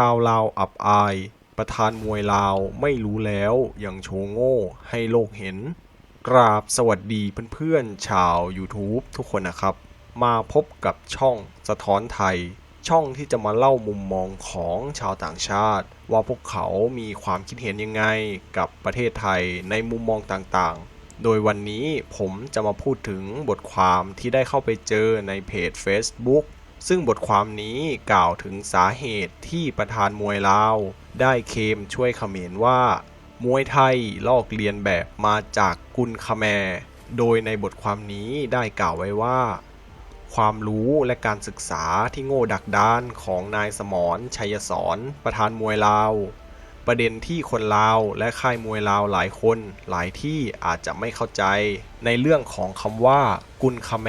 ชาวลาวอับอาย ประธานมวยลาวไม่รู้แล้วยังโชว์โง่ให้โลกเห็น กราบสวัสดีเพื่อนๆชาว YouTube ทุกคนนะครับ มาพบกับช่องสะท้อนไทย ช่องที่จะมาเล่ามุมมองของชาวต่างชาติ ว่าพวกเขามีความคิดเห็นยังไงกับประเทศไทยในมุมมองต่างๆโดยวันนี้ผมจะมาพูดถึงบทความที่ได้เข้าไปเจอในเพจ Facebook ซึ่งบทความนี้กล่าวถึงสาเหตุที่ประธานมวยลาว ได้เคมช่วยเขมรว่า มวยไทยลอกเลียนแบบมาจากกุนคาแม โดยในบทความนี้ได้กล่าวไว้ว่า ความรู้และการศึกษาที่โง่ดักดานของนายสมรชัยสอนประธานมวยลาว ประเด็นที่คนลาวและค่ายมวยลาวหลายคนหลายที่อาจจะไม่เข้าใจ ในเรื่องของคำว่า กุนคาแม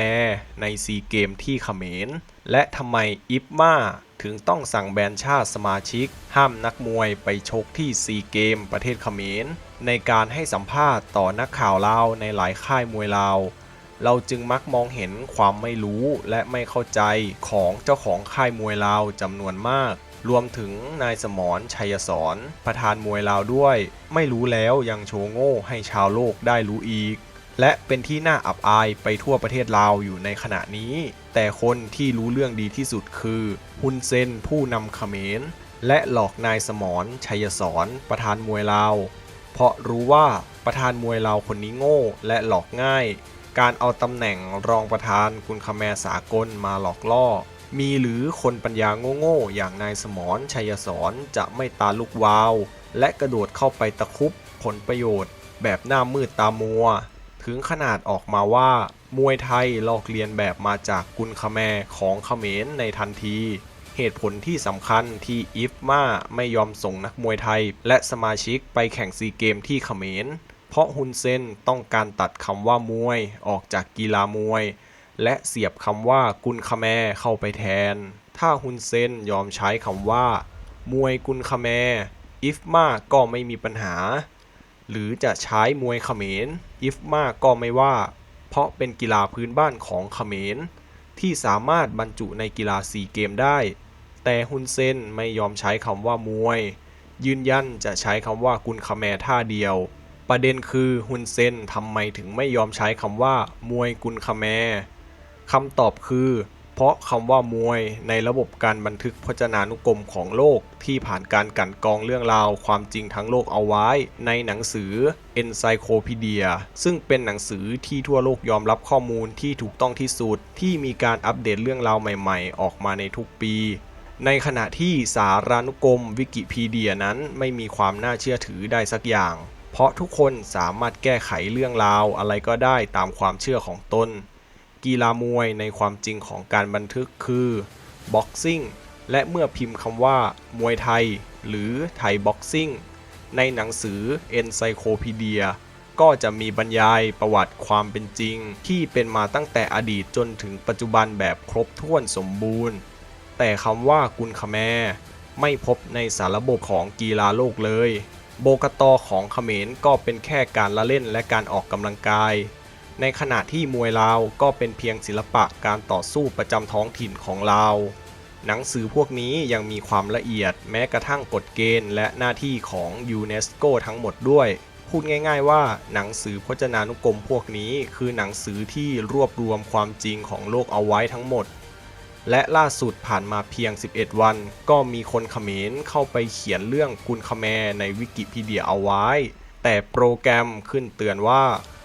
ในซีเกมที่เขมร และทำไมอิฟมาถึงต้องสั่งแบนชาติสมาชิก ห้ามนักมวยไปชกที่ซีเกมประเทศเขมร ในการให้สัมภาษณ์ต่อนักข่าวลาวในหลายค่ายมวยลาวเราจึงมักมองเห็นความไม่รู้และไม่เข้าใจของเจ้าของค่ายมวยลาวจำนวนมาก รวมถึงนายสมรชัยสอนประธานมวยลาวด้วย ไม่รู้แล้วยังโชว์โง่ให้ชาวโลกได้รู้อีก และเป็นที่น่าอับอายไปทั่วประเทศลาวอยู่ในขณะนี้ แต่คนที่รู้เรื่องดีที่สุดคือฮุนเซนผู้นำเขมร และหลอกนายสมรชัยสอนประธานมวยลาว เพราะรู้ว่าประธานมวยลาวคนนี้โง่และหลอกง่าย การเอาตำแหน่งรองประธานกุนคแมสากลมาหลอกล่อ มีหรือคนปัญญาโง่ๆอย่างนายสมรชัยสอนจะไม่ตาลุกวาว และกระโดดเข้าไปตะคุบผลประโยชน์ แบบหน้ามืดตามัว ถึงขนาดออกมาว่ามวยไทยลอกเลียนแบบมาจากกุนคแมรของเขมรในทันที เหตุผลที่สำคัญที่อิฟมาไม่ยอมส่งนักมวยไทย และสมาชิกไปแข่งซีเกมที่เขมร เพราะฮุนเซนต้องการตัดคำว่ามวยออกจากกีฬามวย และเสียบคำว่ากุนคาแมเข้าไปแทน ถ้าฮุนเซนยอมใช้คำว่า มวยกุนคาแมอิฟมาก็ไม่มีปัญหา หรือจะใช้มวยเขมรอิฟมาก็ไม่ว่า เพราะเป็นกีฬาพื้นบ้านของเขมร ที่สามารถบรรจุในกีฬาซีเกมได้ แต่ฮุนเซนไม่ยอมใช้คำว่ามวย ยืนยันจะใช้คำว่ากุนคาแมท่าเดียวประเด็นคือฮุนเซนทำไมถึงไม่ยอมใช้คำว่า มวยกุนคาแม คำตอบคือ เพราะคำว่ามวยในระบบการบันทึกพจนานุกรมของโลก ที่ผ่านการกันกรองเรื่องราวความจริงทั้งโลกเอาไว้ ในหนังสือ Encyclopedia ซึ่งเป็นหนังสือที่ทั่วโลกยอมรับข้อมูลที่ถูกต้องที่สุด ที่มีการอัปเดตเรื่องราวใหม่ๆ ออกมาในทุกปีในขณะที่สารานุกรมวิกิพีเดียนั้นไม่มีความน่าเชื่อถือได้สักอย่าง เพราะทุกคนสามารถแก้ไขเรื่องราวอะไรก็ได้ตามความเชื่อของตน กีฬามวยในความจริงของการบันทึกคือบ็อกซิ่งและเมื่อพิมพ์คำว่า มวยไทย หรือไทยบ็อกซิ่งในหนังสือ Encyclopedia ก็จะมีบรรยายประวัติความเป็นจริง ที่เป็นมาตั้งแต่อดีตจนถึงปัจจุบันแบบครบถ้วนสมบูรณ์ แต่คำว่ากุนคแมไม่พบในสารระบบของกีฬาโลกเลย โบกตอของเขมรก็เป็นแค่การละเล่นและการออกกำลังกาย ในขณะที่มวยลาวก็เป็นเพียงศิลปะการต่อสู้ประจำท้องถิ่นของลาว หนังสือพวกนี้ยังมีความละเอียดแม้กระทั่งกฎเกณฑ์และหน้าที่ของยูเนสโกทั้งหมดด้วย พูดง่าย ๆ ว่าหนังสือพจนานุกรมพวกนี้คือหนังสือที่รวบรวมความจริงของโลกเอาไว้ทั้งหมด และล่าสุดผ่านมาเพียง 11 วัน ก็มีคนเขมรเข้าไปเขียนเรื่องกุนคาแมในวิกิพีเดียเอาไว้ แต่โปรแกรมขึ้นเตือนว่า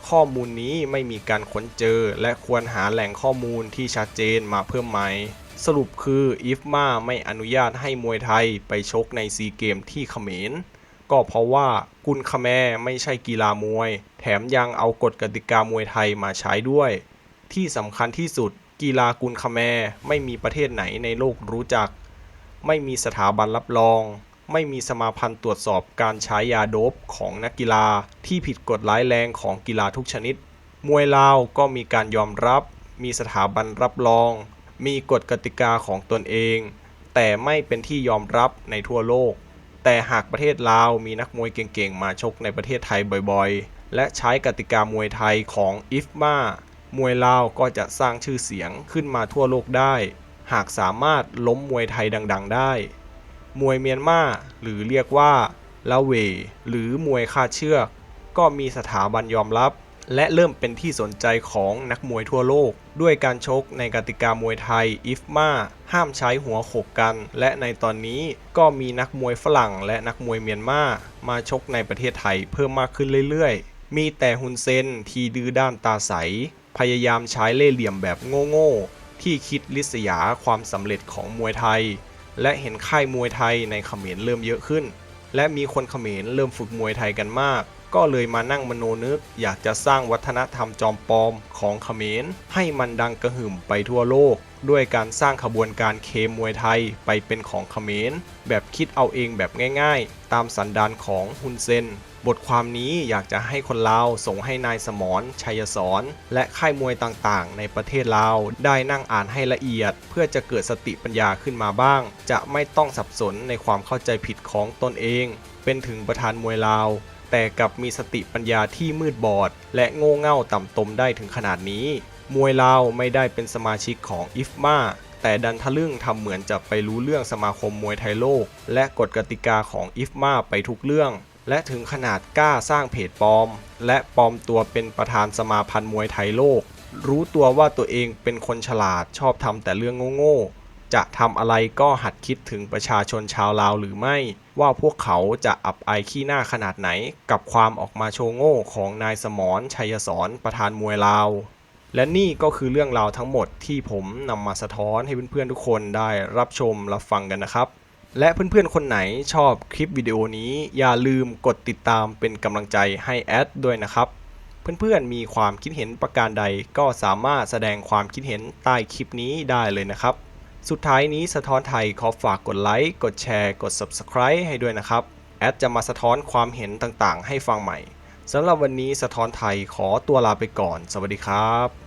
ข้อมูลนี้ไม่มีการค้นเจอ และควรหาแหล่งข้อมูลที่ชัดเจนมาเพิ่มไหม สรุปคืออิฟมาไม่อนุญาตให้มวยไทยไปชกในซีเกมที่เขมร ก็เพราะว่ากุนคแมไม่ใช่กีฬามวย แถมยังเอากฎกติกามวยไทยมาใช้ด้วย ที่สำคัญที่สุด กีฬากุนคแมไม่มีประเทศไหนในโลกรู้จัก ไม่มีสถาบันรับรอง ไม่มีสมาพันธ์ตรวจสอบการใช้ยาโดปของนักกีฬาที่ผิดกฎร้ายแรงของกีฬาทุกชนิด มวยลาวก็มีการยอมรับ มีสถาบันรับรอง มีกฎกติกาของตนเอง แต่ไม่เป็นที่ยอมรับในทั่วโลก แต่หากประเทศลาวมีนักมวยเก่งๆ มาชกในประเทศไทยบ่อยๆ และใช้กติกามวยไทยของอิฟมามวยลาวก็จะสร้างชื่อเสียงขึ้นมาทั่วโลกได้ หากสามารถล้มมวยไทยดัง ๆ ได้ มวยเมียนมาหรือเรียกว่าละเว หรือมวยคาดเชือก ก็มีสถาบันยอมรับ และเริ่มเป็นที่สนใจของนักมวยทั่วโลก ด้วยการชกในกติกามวยไทยอิฟมาห้ามใช้หัวโขกกัน และในตอนนี้ก็มีนักมวยฝรั่ง และนักมวยเมียนมามาชกในประเทศไทยเพิ่มมากขึ้นเรื่อยๆ มีแต่ฮุนเซนที่ดื้อด้านตาใส พยายามใช้เล่ห์เหลี่ยมแบบโง่ๆที่คิดลิษยาความสำเร็จของมวยไทย และเห็นค่ายมวยไทยในเขมรเริ่มเยอะขึ้น และมีคนเขมรเริ่มฝึกมวยไทยกันมาก ก็เลยมานั่งมโนนึก อยากจะสร้างวัฒนธรรมจอมปลอมของเขมร ให้มันดังกระหึ่มไปทั่วโลก ด้วยการสร้างขบวนการเคมวยไทยไปเป็นของเขมร แบบคิดเอาเองแบบง่าย ๆ ตามสันดานของฮุนเซน บทความนี้อยากจะให้คนลาวส่งให้นายสมรชัยสอนและค่ายมวยต่างๆ ในประเทศลาวได้นั่งอ่านให้ละเอียด เพื่อจะเกิดสติปัญญาขึ้นมาบ้าง จะไม่ต้องสับสนในความเข้าใจผิดของตนเอง เป็นถึงประธานมวยลาว แต่กับมีสติปัญญาที่มืดบอด และโง่เง่าต่ำตมได้ถึงขนาดนี้ มวยลาวไม่ได้เป็นสมาชิกของอิฟมาแต่ดันทะลึ่งทำเหมือนจะไปรู้เรื่องสมาคมมวยไทยโลก และกฎกติกาของอิฟมาไปทุกเรื่อง และถึงขนาดกล้าสร้างเพจปลอม และปลอมตัวเป็นประธานสมาพันธ์มวยไทยโลก รู้ตัวว่าตัวเองเป็นคนฉลาดชอบทำแต่เรื่องโง่ๆ จะทำอะไรก็หัดคิดถึงประชาชนชาวลาวหรือไม่ ว่าพวกเขาจะอับอายขี้หน้าขนาดไหน กับความออกมาโชว์โง่ของนายสมรชัยสอนประธานมวยลาว และนี่ก็คือเรื่องราวทั้งหมดที่ผมนำมาสะท้อนให้เพื่อนๆทุกคนได้รับชมรับฟังกันนะครับ และเพื่อนๆคนไหนชอบคลิปวิดีโอนี้ อย่าลืมกดติดตามเป็นกำลังใจให้แอดด้วยนะครับ เพื่อนๆมีความคิดเห็นประการใดก็สามารถแสดงความคิดเห็นใต้คลิปนี้ได้เลยนะครับ สุดท้ายนี้สะท้อนไทยขอฝากกดไลค์กดแชร์กด Subscribe ให้ด้วยนะครับ แอดจะมาสะท้อนความเห็นต่างๆ ให้ฟังใหม่สำหรับวันนี้สะท้อนไทยขอตัวลาไปก่อน สวัสดีครับ